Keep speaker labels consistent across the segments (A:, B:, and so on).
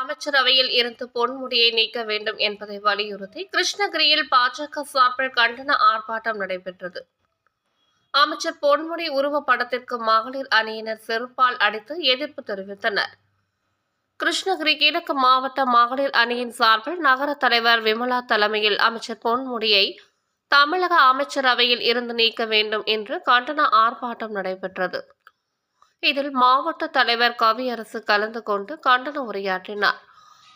A: அமைச்சரவையில் இருந்து பொன்முடியை நீக்க வேண்டும் என்பதை வலியுறுத்தி கிருஷ்ணகிரியில் பாஜக சார்பில் கண்டன ஆர்ப்பாட்டம் நடைபெற்றது. அமைச்சர் பொன்முடி உருவப்படத்திற்கு மகளிர் அணியினர் செருப்பால் அடித்து எதிர்ப்பு தெரிவித்தனர். கிருஷ்ணகிரி கிழக்கு மாவட்ட மகளிர் அணியின் சார்பில் நகர தலைவர் விமலா தலைமையில் அமைச்சர் பொன்முடியை தமிழக அமைச்சரவையில் இருந்து நீக்க வேண்டும் என்று கண்டன ஆர்ப்பாட்டம் நடைபெற்றது. இதில் மாவட்ட தலைவர் கவியரசு கலந்து கொண்டு கண்டன உரையாற்றினார்.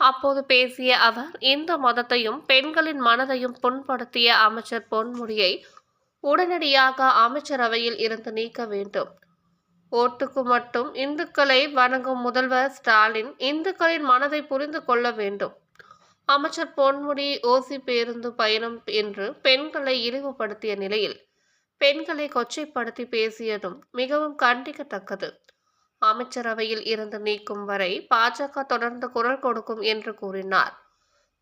A: அப்போது பேசிய அவர் இந்து மதத்தையும் பெண்களின் மனதையும் புண்படுத்திய அமைச்சர் பொன்முடியை உடனடியாக அமைச்சரவையில் இருந்து நீக்க வேண்டும். ஓட்டுக்கு மட்டும் இந்துக்களை வணங்கும் முதல்வர் ஸ்டாலின் இந்துக்களின் மனதை புரிந்து கொள்ள வேண்டும். அமைச்சர் பொன்முடி ஓசி பேருந்து பயணம் என்று பெண்களை இழிவுபடுத்திய நிலையில் பெண்களை கொச்சைப்படுத்தி பேசியதும் மிகவும் கண்டிக்கத்தக்கது. அமைச்சரவையில் இருந்து நீக்கும் வரை பாஜக தொடர்ந்து குரல் கொடுக்கும் என்று கூறினார்.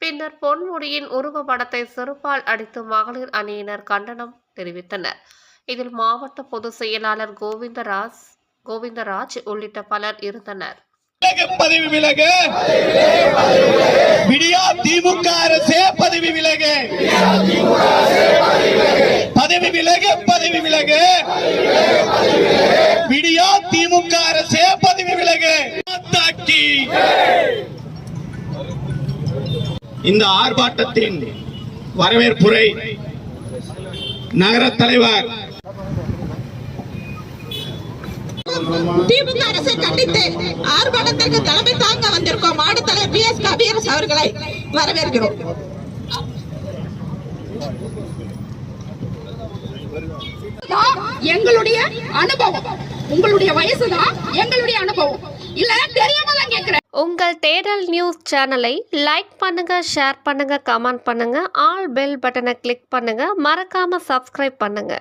A: பின்னர் பொன்முடியின் உருவப்படத்தை செருப்பால் அடித்து மகளிர் அணியினர் கண்டனம் தெரிவித்தனர். இதில் மாவட்ட பொதுச் செயலாளர் கோவிந்தராஜ் கோவிந்தராஜ் உள்ளிட்ட பலர் இருந்தனர்.
B: பதவி விலகு விடியா பதவி விலகு. பதவி விலகு பதவி விலகு. விடியா திமுக அரசே பதவி விலகு. தாக்கி இந்த ஆர்ப்பாட்டத்தின் வரவேற்புரை நகர தலைவர்
C: திமுக அரசை கண்டித்து ஆர்ப்பாட்டத்திற்கு தலைமை தாங்க வந்திருக்கோம் மாநில தலைவர் பி எஸ் கபீரஸ் அவர்களை வரவேற்கிறோம்.
D: எங்களுடைய அனுபவம். உங்களுடைய வயசுதான் எங்களுடைய அனுபவம். இல்ல தெரியாம தான் கேக்குறேன்.
A: உங்கள் தேடல் நியூஸ் சேனலை லைக் பண்ணுங்க ஷேர் பண்ணுங்க கமெண்ட் பண்ணுங்க ஆல் பெல் பட்டனை கிளிக் பண்ணுங்க மறக்காம சப்ஸ்கிரைப் பண்ணுங்க.